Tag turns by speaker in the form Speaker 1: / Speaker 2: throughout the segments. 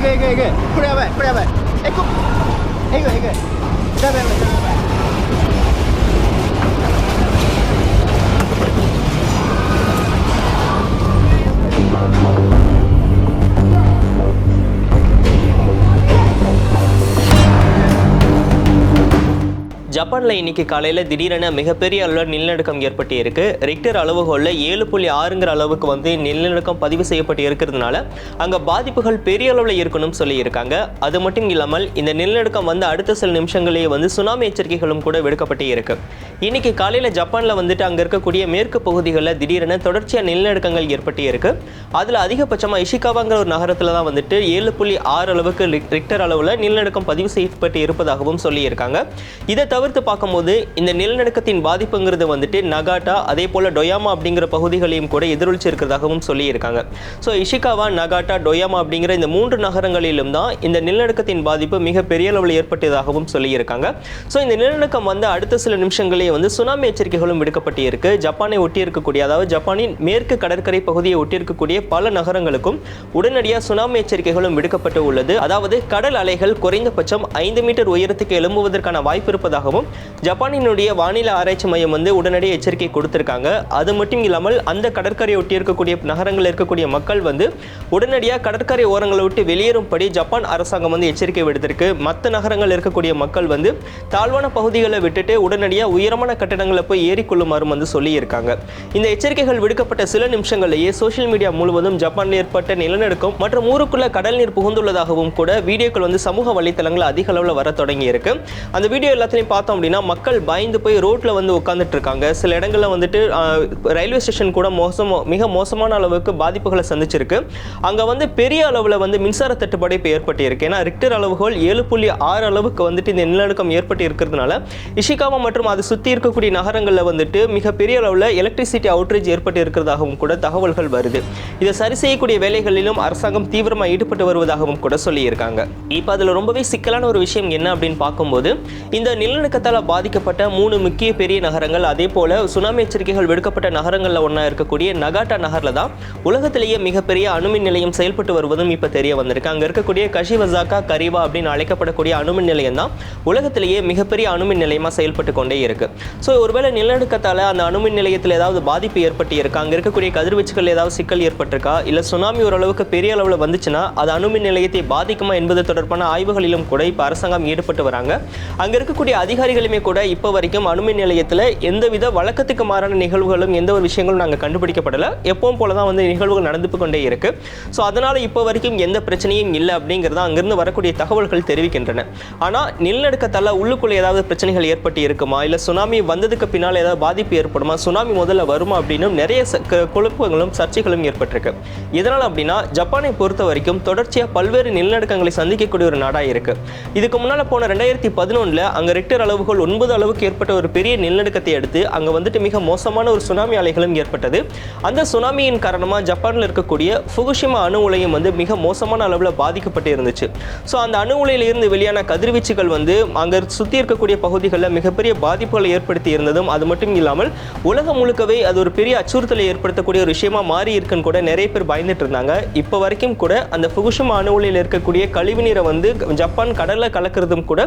Speaker 1: いくいくいくこれやばいこれやばいえこいくいくやばいやばいやばい
Speaker 2: ஜப்பானில் இன்னைக்கு காலையில் திடீரென மிகப்பெரிய அளவில் நிலநடுக்கம் ஏற்பட்டு இருக்கு ரிக்டர் அளவுகோலில் ஏழு புள்ளி ஆறுங்கிற அளவுக்கு வந்து நிலநடுக்கம் பதிவு செய்யப்பட்டு இருக்கிறதுனால அங்கே பாதிப்புகள் பெரிய அளவில் இருக்கணும்னு சொல்லியிருக்காங்க. அது மட்டும் இல்லாமல் இந்த நிலநடுக்கம் வந்து அடுத்த சில நிமிஷங்களே வந்து சுனாமி எச்சரிக்கைகளும் கூட விடுக்கப்பட்டு இருக்கு. இன்னைக்கு காலையில் ஜப்பானில் வந்துட்டு அங்கே இருக்கக்கூடிய மேற்கு பகுதிகளில் திடீரென தொடர்ச்சியாக நிலநடுக்கங்கள் ஏற்பட்டு இருக்கு அதில் அதிகபட்சமாக இஷிகாவாங்கிற ஒரு நகரத்தில் தான் வந்துட்டு ஏழு புள்ளி ஆறு அளவுக்கு ரிக்டர் அளவில் நிலநடுக்கம் பதிவு செய்யப்பட்டு இருப்பதாகவும் சொல்லியிருக்காங்க. இதை தவிர்த்து பார்க்கும்போது இந்த நிலநடுக்கத்தின் பாதிப்புங்கிறது வந்துட்டு நகாட்டா அதே போல் டொயாமா அப்படிங்கிற பகுதிகளையும் கூட எதிரொலிச்சு இருக்கிறதாகவும் சொல்லியிருக்காங்க. ஸோ இஷிகாவா நகாட்டா டொயாமா அப்படிங்கிற இந்த மூன்று நகரங்களிலும் தான் இந்த நிலநடுக்கத்தின் பாதிப்பு மிக பெரிய அளவில் ஏற்பட்டதாகவும் சொல்லியிருக்காங்க. ஸோ இந்த நிலநடுக்கம் வந்து அடுத்த சில நிமிஷங்களே வந்து சுனாமி எச்சரிக்கைகளும் விடுக்கப்பட்டு இருக்கு ஜப்பானை ஒட்டி இருக்கக்கூடிய அதாவது ஜப்பானின் மேற்கு கடற்கரை பகுதியை ஒட்டி இருக்கக்கூடிய பல நகரங்களுக்கும் உடனடியாக சுனாமி எச்சரிக்கைகளும் விடுக்கப்பட்டு உள்ளது. அதாவது கடல் அலைகள் குறைந்தபட்சம் ஐந்து மீட்டர் உயரத்துக்கு எழும்புவதற்கான வாய்ப்பு இருப்பதாகவும் ஜப்பானினுடைய வானிலை ஆராய்ச்சி மையம் வந்து உடனடி எச்சரிக்கை கொடுத்திருக்காங்க. அது மட்டும் இல்லாமல் அந்த கடற்கரையை ஒட்டி இருக்கக்கூடிய நகரங்களில் இருக்கக்கூடிய மக்கள் வந்து உடனடியாக கடற்கரை ஓரங்களை விட்டு வெளியேறும்படி ஜப்பான் அரசாங்கம் வந்து எச்சரிக்கை விடுத்திருக்கு. மற்ற நகரங்கள் இருக்கக்கூடிய மக்கள் வந்து தாழ்வான பகுதிகளை விட்டுட்டு உடனடியாக உயரம் உயரமான கட்டடங்களை போய் ஏறிக்கொள்ளுமாறும் வந்து சொல்லியிருக்காங்க. இந்த எச்சரிக்கைகள் விடுக்கப்பட்ட சில நிமிஷங்களிலேயே சோஷியல் மீடியா முழுவதும் ஜப்பானில் ஏற்பட்ட நிலநடுக்கம் மற்றும் ஊருக்குள்ள கடல் நீர் புகுந்துள்ளதாகவும் கூட வீடியோக்கள் வந்து சமூக வலைத்தளங்கள் அதிக அளவில் வர தொடங்கி இருக்கு அந்த வீடியோ எல்லாத்தையும் பார்த்தோம் அப்படின்னா மக்கள் பயந்து போய் ரோட்டில் வந்து உட்காந்துட்டு இருக்காங்க சில இடங்களில் வந்துட்டு ரயில்வே ஸ்டேஷன் கூட மோசம் மிக மோசமான அளவுக்கு பாதிப்புகளை சந்திச்சிருக்கு. அங்கே வந்து பெரிய அளவில் வந்து மின்சார தட்டுப்பாடு இப்போ ஏற்பட்டிருக்கு. ஏன்னா ரிக்டர் அளவுகோல் ஏழு புள்ளி ஆறு அளவுக்கு வந்துட்டு இந்த நிலநடுக்கம் ஏற்பட்டு இருக்கிறதுனால இஷிகாவா மற்றும் அதை சுற்றி சுத்தி இருக்கக்கூடிய நகரங்களில் வந்துட்டு மிகப்பெரிய அளவில் எலக்ட்ரிசிட்டி அவுட்ரேஜ் ஏற்பட்டு இருக்கிறதாகவும் கூட தகவல்கள் வருது. இதை சரி செய்யக்கூடிய வேலைகளிலும் அரசாங்கம் தீவிரமாக ஈடுபட்டு வருவதாகவும் கூட சொல்லியிருக்காங்க. இப்போ அதில் ரொம்பவே சிக்கலான ஒரு விஷயம் என்ன அப்படின்னு பார்க்கும்போது இந்த நிலநடுக்கத்தால் பாதிக்கப்பட்ட மூணு முக்கிய பெரிய நகரங்கள் அதே போல சுனாமி எச்சரிக்கைகள் விடுக்கப்பட்ட நகரங்களில் ஒன்றா இருக்கக்கூடிய நகாட்டா நகரில் தான் உலகத்திலேயே மிகப்பெரிய அணுமின் நிலையம் செயல்பட்டு வருவதும் இப்போ தெரிய வந்திருக்கு. அங்கே இருக்கக்கூடிய கஷிவசாக்கா கரிவா அப்படின்னு அழைக்கப்படக்கூடிய அணுமின் நிலையம் தான் உலகத்திலேயே மிகப்பெரிய அணுமின் நிலையமாக செயல்பட்டு கொண்டே இருக்கு. ஸோ ஒருவேளை நிலநடுக்கத்தால் அந்த அணுமின் நிலையத்தில் ஏதாவது பாதிப்பு ஏற்பட்டு இருக்கா அங்கே இருக்கக்கூடிய கதிர்வீச்சுகள் ஏதாவது சிக்கல் ஏற்பட்டிருக்கா? இல்லை சுனாமி ஓரளவுக்கு பெரிய அளவில் வந்துச்சுன்னா அது அணுமின் நிலையத்தை பாதிக்குமா என்பது தொடர்பான ஆய்வுகளிலும் கூட இப்போ அரசாங்கம் ஈடுபட்டு வராங்க. அங்கே இருக்கக்கூடிய அதிகாரிகளுமே கூட இப்போ வரைக்கும் அணுமின் நிலையத்தில் எந்தவித வழக்கத்துக்கு மாறான நிகழ்வுகளும் எந்த ஒரு விஷயங்களும் நாங்கள் கண்டுபிடிக்கப்படலை. எப்பவும் போல தான் வந்து நிகழ்வுகள் நடந்து கொண்டே இருக்கு. ஸோ அதனால் இப்போ வரைக்கும் எந்த பிரச்சனையும் இல்லை அப்படிங்கிறத அங்கிருந்து வரக்கூடிய தகவல்கள் தெரிவிக்கின்றன. ஆனால் நிலநடுக்கத்தால் உள்ளுக்குள்ளே ஏதாவது பிரச்சனைகள் ஏற்பட்டு இருக்குமா இல்லை சுனாமி வந்ததுக்கு பின்னால் ஏதாவது பாதிப்பு ஏற்படுமா? சுனாமி முதல்ல வருமா அப்படின்னு நிறைய ச- குழப்பங்களும் சர்ச்சைகளும் ஏற்பட்டிருக்கு. இதனால் அப்படின்னா ஜப்பானை பொறுத்த வரைக்கும் தொடர்ச்சியாக பல்வேறு நிலநடுக்கங்களை சந்திக்கக்கூடிய ஒரு நாடாக இருக்கு. இதுக்கு முன்னால் போன ரெண்டாயிரத்தி பதினொன்றில் அங்கே ரிக்டர் அளவுகள் ஒன்பது அளவுக்கு ஏற்பட்ட ஒரு பெரிய நிலநடுக்கத்தை அடுத்து அங்கே வந்துட்டு மிக மோசமான ஒரு சுனாமி அலைகளும் ஏற்பட்டது. அந்த சுனாமியின் காரணமாக ஜப்பானில் இருக்கக்கூடிய ஃபுகுஷிமா அணு உலையும் வந்து மிக மோசமான அளவில் பாதிக்கப்பட்டு இருந்துச்சு. ஸோ அந்த அணு உலையிலிருந்து வெளியான கதிர்வீச்சுகள் வந்து அங்கே சுற்றி இருக்கக்கூடிய பகுதிகளில் மிகப்பெரிய பாதிப்புகளை ஏற்படுத்தி இருந்ததும் அது மட்டும் இல்லாமல் உலகம் முழுக்கவே அது ஒரு பெரிய அச்சுறுத்தலை ஏற்படுத்தக்கூடிய ஒரு விஷயமா மாறி இருக்குன்னு கூட நிறைய பேர் பயந்துட்டு இருந்தாங்க. இப்போ வரைக்கும் கூட அந்த ஃபுகுஷிமா அணு உலையில் இருக்கக்கூடிய கழிவு நீரை வந்து ஜப்பான் கடலில் கலக்கிறதும் கூட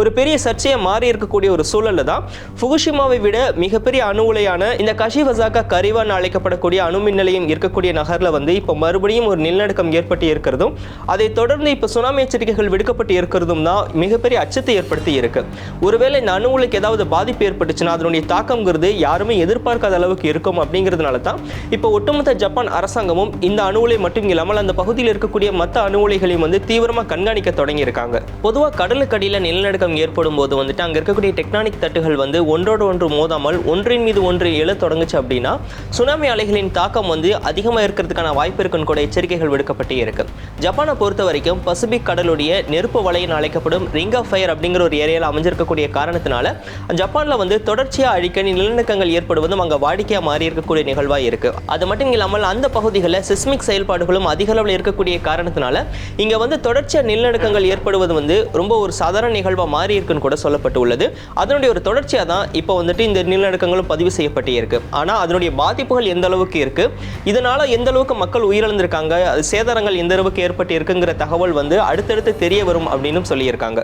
Speaker 2: ஒரு பெரிய சர்ச்சையை மாறி இருக்கக்கூடிய ஒரு சூழல்ல தான். ஃபுகுஷிமாவை விட மிகப்பெரிய அணு உலையான இந்த கஷிவசாக்கா கரிவான் அழைக்கப்படக்கூடிய அணுமின் நிலையம் இருக்கக்கூடிய நகரில் வந்து இப்போ மறுபடியும் ஒரு நிலநடுக்கம் ஏற்பட்டு இருக்கிறதும் அதை தொடர்ந்து இப்போ சுனாமி எச்சரிக்கைகள் விடுக்கப்பட்டு இருக்கிறதும் தான் மிகப்பெரிய அச்சத்தை ஏற்படுத்தி இருக்கு. ஒருவேளை இந்த அணு உலைக்கு ஏதாவது பாதிப்பு ஏற்பட்டுச்சுன்னா அதனுடைய தாக்கம்ங்கிறது யாருமே எதிர்பார்க்காத அளவுக்கு இருக்கும் அப்படிங்கிறதுனால தான் இப்போ ஒட்டுமொத்த ஜப்பான் அரசாங்கமும் இந்த அணு மட்டும் இல்லாமல் அந்த பகுதியில் இருக்கக்கூடிய மற்ற அணுகுலைகளையும் வந்து தீவிரமாக கண்காணிக்க தொடங்கியிருக்காங்க. பொதுவாக கடலுக்கடியில் நிலநடுக்கம் ஏற்படும் போது வந்துட்டு அங்கே இருக்கக்கூடிய டெக்னானிக் தட்டுகள் வந்து ஒன்றோடு ஒன்று மோதாமல் ஒன்றின் மீது ஒன்று எழ தொடங்குச்சு அப்படின்னா சுனாமி அலைகளின் தாக்கம் வந்து அதிகமாக இருக்கிறதுக்கான வாய்ப்பு இருக்குன்னு கூட எச்சரிக்கைகள் விடுக்கப்பட்டே இருக்கு. ஜப்பானை பொறுத்த வரைக்கும் பசிபிக் கடலுடைய நெருப்பு வலையின் அழைக்கப்படும் ரிங் ஆஃப் ஃபயர் அப்படிங்கிற ஒரு ஏரியாவில் அமைஞ்சிருக்கக்கூடிய காரணத்தினால ஜப்பானில் வந்து தொடர்ச்சியாக அடிக்கடி நிலநடுக்கங்கள் ஏற்படுவதும் அங்கே வாடிக்கையாக மாறி இருக்கக்கூடிய நிகழ்வாக இருக்கு. அது மட்டும் இல்லாமல் அந்த பகுதிகளில் சிஸ்மிக் செயல்பாடுகளும் அதிக அளவில் இருக்கக்கூடிய காரணத்தினால இங்கே வந்து தொடர்ச்சியாக நிலநடுக்கங்கள் ஏற்படுவது வந்து ரொம்ப ஒரு சாதாரண நிகழ்வாக மாறி இருக்குன்னு கூட சொல்லப்பட்டு உள்ளது அதனுடைய ஒரு தொடர்ச்சியாக தான் இப்போ வந்துட்டு இந்த நிலநடுக்கங்களும் பதிவு செய்யப்பட்டு இருக்கு. ஆனால் அதனுடைய பாதிப்புகள் எந்த அளவுக்கு இருக்கு? இதனால எந்த அளவுக்கு மக்கள் உயிரிழந்திருக்காங்க? அது சேதாரங்கள் எந்த அளவுக்கு ஏற்பட்டு இருக்குங்கிற தகவல் வந்து அடுத்தடுத்து தெரிய வரும் அப்படின்னு சொல்லியிருக்காங்க.